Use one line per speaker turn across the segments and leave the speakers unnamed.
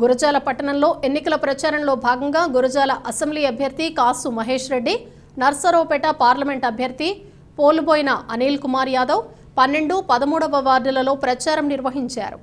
గురజాల పట్టణంలో ఎన్నికల ప్రచారంలో భాగంగా గురజాల అసెంబ్లీ అభ్యర్థి కాసు మహేష్ రెడ్డి నర్సరావుపేట పార్లమెంట్ అభ్యర్థి పోలుబోయిన అనిల్ కుమార్ యాదవ్ పన్నెండు పదమూడవ వార్డులలో ప్రచారం నిర్వహించారు.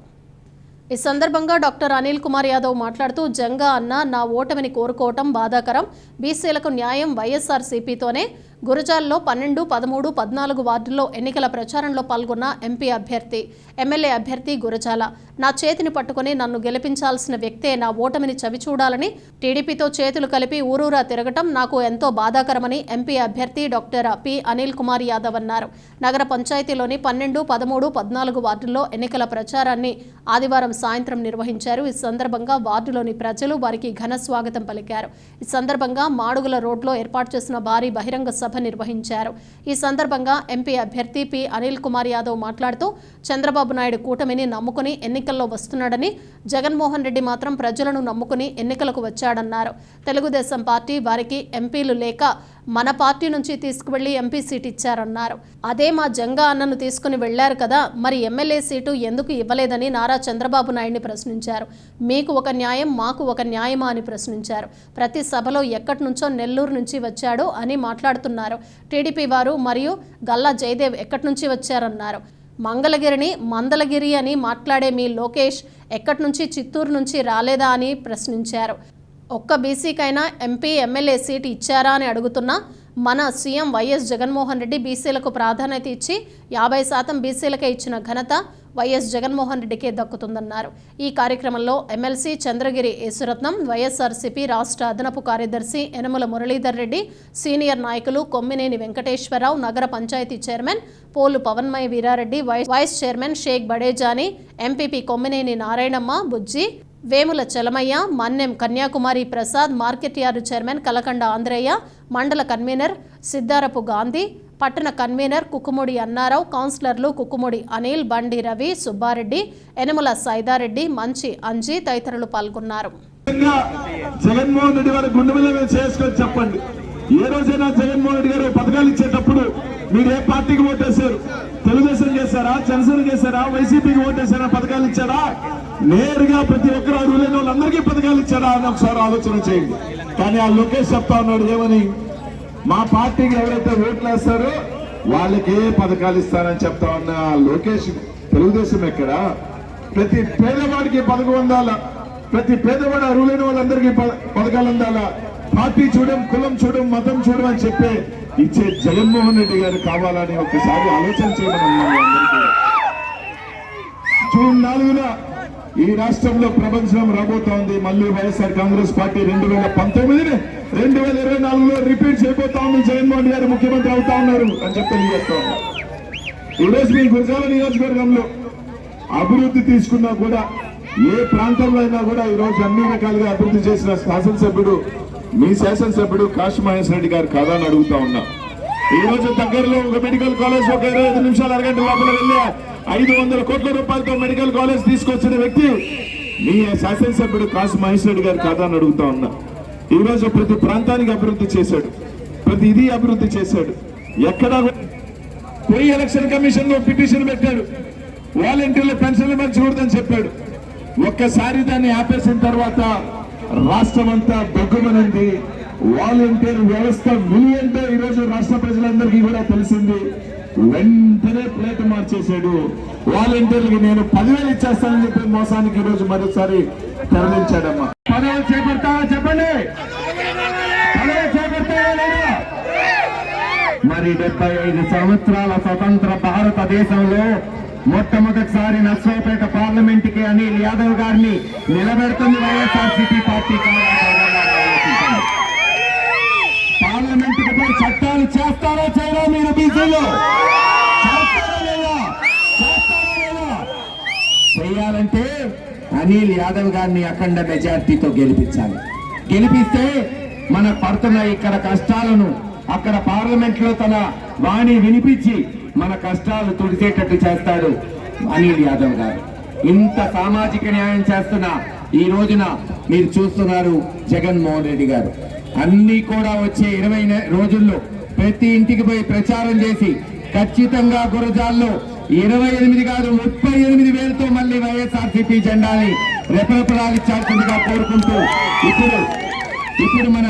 ఈ సందర్భంగా డాక్టర్ అనిల్ కుమార్ యాదవ్ మాట్లాడుతూ జంగా అన్న నా ఓటమిని కోరుకోవటం బాధాకరం. బీసీలకు న్యాయం వైఎస్ఆర్సీపీతోనే. గురజాల్లో పన్నెండు పదమూడు పద్నాలుగు వార్డుల్లో ఎన్నికల ప్రచారంలో పాల్గొన్న ఎంపీ అభ్యర్థి ఎమ్మెల్యే అభ్యర్థి గురజాల. నా చేతిని పట్టుకుని నన్ను గెలిపించాల్సిన వ్యక్తే నా ఓటమిని చవిచూడాలని టీడీపీతో చేతులు కలిపి ఊరూరా తిరగటం నాకు ఎంతో బాధాకరమని ఎంపీ అభ్యర్థి డాక్టర్ పి అనిల్ కుమార్ యాదవ్ అన్నారు. నగర పంచాయతీలోని పన్నెండు పదమూడు పద్నాలుగు వార్డుల్లో ఎన్నికల ప్రచారాన్ని ఆదివారం సాయంత్రం నిర్వహించారు. ఈ సందర్భంగా వార్డులోని ప్రజలు వారికి ఘన స్వాగతం పలికారు. ఈ సందర్భంగా మాడుగుల రోడ్లో ఏర్పాటు చేసిన భారీ బహిరంగ సభ నిర్వహించారు. ఈ సందర్భంగా ఎంపీ అభ్యర్థి పి అనిల్ కుమార్ యాదవ్ మాట్లాడుతూ చంద్రబాబు నాయుడు కూటమిని నమ్ముకుని ఎన్నికల్లో వస్తున్నాడని జగన్మోహన్ రెడ్డి మాత్రం ప్రజలను నమ్ముకుని ఎన్నికలకు వచ్చాడన్నారు. తెలుగుదేశం పార్టీ వారికి ఎంపీలు లేక మన పార్టీ నుంచి తీసుకువెళ్ళి ఎంపీ సీట్ ఇచ్చారన్నారు. అదే మా జంగా అన్నను తీసుకుని వెళ్ళారు కదా మరి ఎమ్మెల్యే సీటు ఎందుకు ఇవ్వలేదని నారా చంద్రబాబు నాయుడిని ప్రశ్నించారు. మీకు ఒక న్యాయం మాకు ఒక న్యాయమా అని ప్రశ్నించారు. ప్రతి సభలో ఎక్కడి నుంచో నెల్లూరు నుంచి వచ్చాడు అని మాట్లాడుతున్నారు. టీడీపీ వారు మరియు గల్లా జయదేవ్ ఎక్కడి నుంచి వచ్చారన్నారు. మంగళగిరిని మందలగిరి అని మాట్లాడే మీ లోకేష్ ఎక్కడి నుంచి చిత్తూరు నుంచి రాలేదా అని ప్రశ్నించారు. ఒక్క బీసీకైనా ఎంపీ ఎమ్మెల్యే సీటు ఇచ్చారా అని అడుగుతున్నా మన సీఎం వైఎస్ జగన్మోహన్ రెడ్డి బీసీలకు ప్రాధాన్యత ఇచ్చి యాభై శాతం బీసీలకే ఇచ్చిన ఘనత వైఎస్ జగన్మోహన్ రెడ్డికే దక్కుతుందన్నారు. ఈ కార్యక్రమంలో ఎమ్మెల్సీ చంద్రగిరి యేసురత్నం వైఎస్ఆర్సీపీ రాష్ట్ర అదనపు కార్యదర్శి యనమల మురళీధర్ రెడ్డి సీనియర్ నాయకులు కొమ్మినేని వెంకటేశ్వరరావు నగర panchayat chairman Polu పవన్మయ Veerareddy vice vice chairman Shaik Badejani MPP Kommineni Narayanamma Bujji Vemula Chalamaiah Mannem Kanyakumari Prasad market yard chairman Kalakanda Andhraiah మండల కన్వీనర్ సిద్ధారపు గాంధీ పట్టణ కన్వీనర్ కుక్కుముడి అన్నారావు కౌన్సిలర్లు కుక్కుముడి అనిల్ బండి రవి సుబ్బారెడ్డి ఎనుమల సైదారెడ్డి మంచి అంజీ తదితరులు పాల్గొన్నారు.
జగన్మోహన్ రెడ్డి గుండె చేసుకొని చెప్పండి. ఏ రోజైనా జగన్మోహన్ రెడ్డి గారు పథకాలు ఇచ్చేటప్పుడు మీరు ఏ పార్టీకి ఓటేశారు. తెలుగుదేశం చేశారా? జనసేన చేశారా? వైసీపీకి ఓటేశారా? పథకాలు ఇచ్చారా? నేరుగా ప్రతి ఒక్కరు అడుగులేని వాళ్ళందరికీ పథకాలు ఇచ్చారా అని ఒకసారి ఆలోచన చేయండి. కానీ ఆ లోకేష్ చెప్తా ఉన్నాడు ఏమని? మా పార్టీకి ఎవరైతే ఓట్లు వేస్తారో వాళ్ళకి ఏ పథకాలు ఇస్తారని చెప్తా ఉన్న ఆ లోకేష్ తెలుగుదేశం ఎక్కడ? ప్రతి పేదవాడికి పథకం అందాలా? ప్రతి పేదవాడు అర్హులైన వాళ్ళందరికీ పథకాలు అందాలా? పార్టీ చూడడం కులం చూడడం మతం చూడడం అని చెప్పే ఇచ్చే జగన్మోహన్ రెడ్డి గారు కావాలని ఒకసారి ఆలోచన చేయమని జూన్ నాలుగున ఈ రాష్ట్రంలో ప్రపంచం రాబోతోంది. మళ్ళీ వైఎస్ఆర్ కాంగ్రెస్ పార్టీ రెండు వేల పంతొమ్మిదిని రెండు వేల ఇరవై నాలుగులో రిపీట్ చేయబోతా ఉంది జగన్మోహన్ గారు ముఖ్యమంత్రి అవుతా ఉన్నారు అని చెప్పి తెలియజేస్తా ఉన్నా మీ గురజాల నియోజకవర్గంలో అభివృద్ధి తీసుకున్నా కూడా ఏ ప్రాంతంలో అయినా కూడా ఈ రోజు అన్ని రకాలుగా అభివృద్ధి చేసిన శాసనసభ్యుడు మీ శాసనసభ్యుడు కాశీ మహేశ్వర రెడ్డి గారు కాదా అని అడుగుతా ఉన్నా. ఈ రోజు దగ్గరలో ఒక మెడికల్ కాలేజ్ ఒక ఇరవై ఐదు నిమిషాలు అరగంట లోపల వెళ్ళి ఐదు వందల కోట్ల రూపాయలతో మెడికల్ కాలేజ్ తీసుకొచ్చిన వ్యక్తి మీ శాసనసభ్యుడు కాశీ మహేష్ రెడ్డి గారు కాదా అని అడుగుతా ఉన్నా. ఈ రోజు ప్రతి ప్రాంతానికి అభివృద్ధి చేశాడు. ప్రతి ఇది అభివృద్ధి చేశాడు. ఎక్కడా పోయి ఎలక్షన్ కమిషన్లో పిటిషన్ పెట్టాడు. వాలంటీర్ల పెన్షన్లు చూడదని చెప్పాడు. ఒక్కసారి దాన్ని ఆపేసిన తర్వాత రాష్ట్రం అంతా దగ్గుమనింది వాలంటీర్ వ్యవస్థ విలువంతో ఈ రోజు రాష్ట్ర ప్రజలందరికీ కూడా తెలిసింది. వెంటనే ప్లేట్ మార్చేశాడు. వాలంటీర్లకి నేను పదివేలు ఇచ్చేస్తానని చెప్పి మోసానికి ఈ రోజు మరోసారి తరలించాడమ్మా. పదవి చేపడతావా చెప్పండి. పదవి చేపడతావా
మరి డెబ్బై ఐదు సంవత్సరాల స్వతంత్ర భారతదేశంలో మొట్టమొదటిసారి నర్సరావుపేట పార్లమెంట్ అనిల్ యాదవ్ గారిని నిలబెడుతుంది వైఎస్ఆర్సీపీ పార్టీ పార్లమెంట్ పోయి చట్టాలు చేస్తారో చేయరా మీరు బీసీలో చేయాలంటే అనిల్ యాదవ్ గారిని అఖండ మెజార్టీతో గెలిపించాలి. గెలిపిస్తే మన పడుతున్న ఇక్కడ కష్టాలను అక్కడ పార్లమెంట్లో తన వాణి వినిపించి మన కష్టాలు తుడిచేటట్టు చేస్తాడు అనిల్ యాదవ్ గారు. ఇంత సామాజిక న్యాయం చేస్తున్న ఈ రోజున మీరు చూస్తున్నారు జగన్మోహన్ రెడ్డి గారు. అన్ని కూడా వచ్చే ఇరవై రోజుల్లో ప్రతి ఇంటికి పోయి ప్రచారం చేసి ఖచ్చితంగా గురజాల్లో ఇరవై ఎనిమిది కాదు ముప్పై ఎనిమిది వేలతో మళ్ళీ వైఎస్ఆర్సీపీ జెండాని రెపరెపలాగించాల్సిందిగా కోరుకుంటూ ఇప్పుడు ఇప్పుడు మన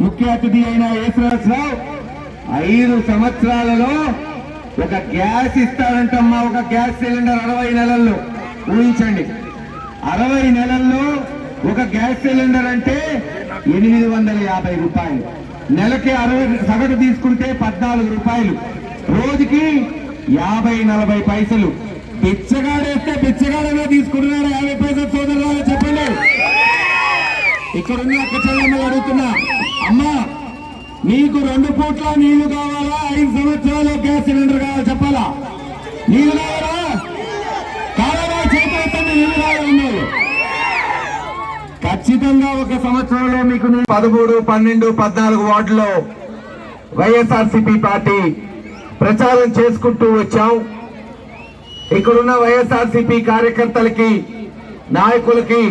ముఖ్య అతిథి అయిన యేసరాజరావు ఐదు సంవత్సరాలలో ఒక గ్యాస్ ఇస్తారంటమ్మా ఒక గ్యాస్ సిలిండర్ అరవై నెలల్లో. ఊహించండి. అరవై నెలల్లో ఒక గ్యాస్ సిలిండర్ అంటే ఎనిమిది వందల యాభై రూపాయలు. నెలకి అరవై సగటు తీసుకుంటే పద్నాలుగు రూపాయలు. రోజుకి యాభై నలభై పైసలు. బిచ్చగాడేస్తే బిచ్చగాడనే తీసుకుంటున్నారు? యాభై పైసలు సోదరులు చెప్పండి. ఇక్కడ ఉన్న అక్క చెల్లెమ్మలు అడుగుతున్నా అమ్మా నీకు రెండు పూట్ల నీళ్ళు కావాలా? ఐదు సంవత్సరాలు గ్యాస్ సిలిండర్ కావాలా చెప్పాలా? నీళ్ళు ఖచ్చితంగా ఒక సంవత్సరంలో మీకు పదమూడు పన్నెండు పద్నాలుగు వార్డులో వైఎస్ఆర్సీపీ పార్టీ ప్రచారం చేసుకుంటూ వచ్చాం. ఇక్కడున్న వైఎస్ఆర్సీపీ కార్యకర్తలకి నాయకులకి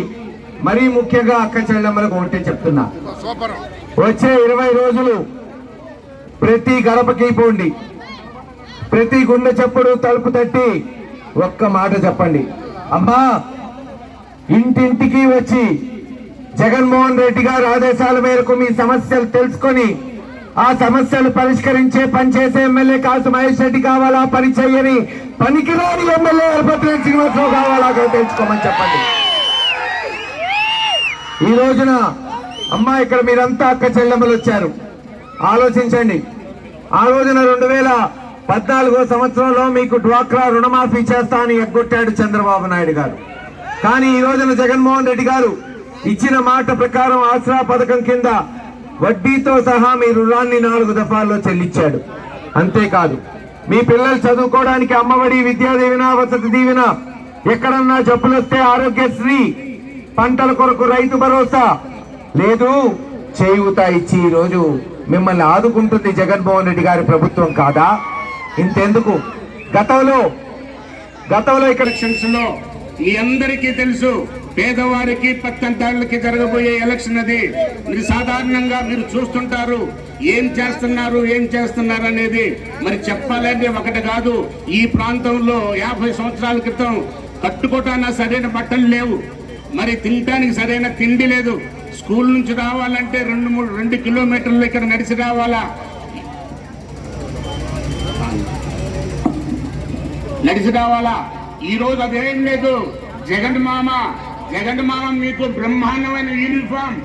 మరీ ముఖ్యంగా అక్క చెల్లెమ్మలకు ఒకటే చెప్తున్నా. వచ్చే ఇరవై రోజులు ప్రతి గడపకి పోండి. ప్రతి గుండె చెప్పుడు తలుపు తట్టి ఒక్క మాట చెప్పండి. అమ్మా ఇంటింటికి వచ్చి జగన్మోహన్ రెడ్డి గారు ఆదేశాల మేరకు మీ సమస్యలు తెలుసుకొని ఆ సమస్యలు పరిష్కరించే పనిచేసే ఎమ్మెల్యే కాసు మహేష్ రెడ్డి కావాలా? పని చెయ్యని పనికిరాని ఎమ్మెల్యే ఎలపతిరేని శ్రీనివాసరావు కావాలా? తెలుసుకోమని చెప్పండి. ఈ రోజున అమ్మా ఇక్కడ మీరంతా అక్క చెల్లెమ్మలు వచ్చారు. ఆలోచించండి. ఆ రోజున రెండు వేల పద్నాలుగో సంవత్సరంలో మీకు డ్వాక్రా రుణమాఫీ చేస్తా అని ఎగ్గొట్టాడు చంద్రబాబు నాయుడు గారు. కానీ ఈ రోజున జగన్మోహన్ రెడ్డి గారు ఇచ్చిన మాట ప్రకారం ఆసరా పథకం కింద వడ్డీతో సహా మీ రుణాన్ని నాలుగు దఫాల్లో చెల్లించాడు. అంతేకాదు మీ పిల్లలు చదువుకోవడానికి అమ్మఒడి విద్యా దీవెన వసతి దీవెన ఎక్కడన్నా చెప్పులొస్తే ఆరోగ్యశ్రీ పంటల కొరకు రైతు భరోసా లేదు చేయూత ఇచ్చి ఈ రోజు మిమ్మల్ని ఆదుకుంటుంది జగన్మోహన్ రెడ్డి గారి ప్రభుత్వం కాదా? ఇంతెందుకు? గతంలో గతంలో ఇక్కడ
ఎలక్షన్స్లో మీ అందరికీ తెలుసు పేదవారికి పత్తంతాళ్ళకి జరగబోయే ఎలక్షన్ అది. మీరు సాధారణంగా మీరు చూస్తుంటారు. ఏం చేస్తున్నారు ఏం చేస్తున్నారు అనేది మరి చెప్పాలంటే ఒకటి కాదు. ఈ ప్రాంతంలో యాభై సంవత్సరాల క్రితం కట్టుకోటాన సరైన బట్టలు లేవు. మరి తినటానికి సరైన తిండి లేదు. స్కూల్ నుంచి రావాలంటే రెండు మూడు రెండు కిలోమీటర్లు ఇక్కడ నడిచి రావాలా? నడిచి రావాలా? ఈ రోజు అదేం లేదు. జగన్ మామ జగన్ మీకు బ్రహ్మాండమైన యూనిఫామ్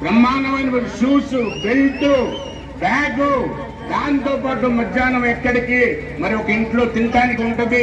బ్రహ్మాండమైన షూస్ బెల్ట్ బ్యాగ్ దాంతో పాటు మధ్యాహ్నం ఎక్కడికి? మరి ఒక ఇంట్లో తినడానికి ఉంటుంది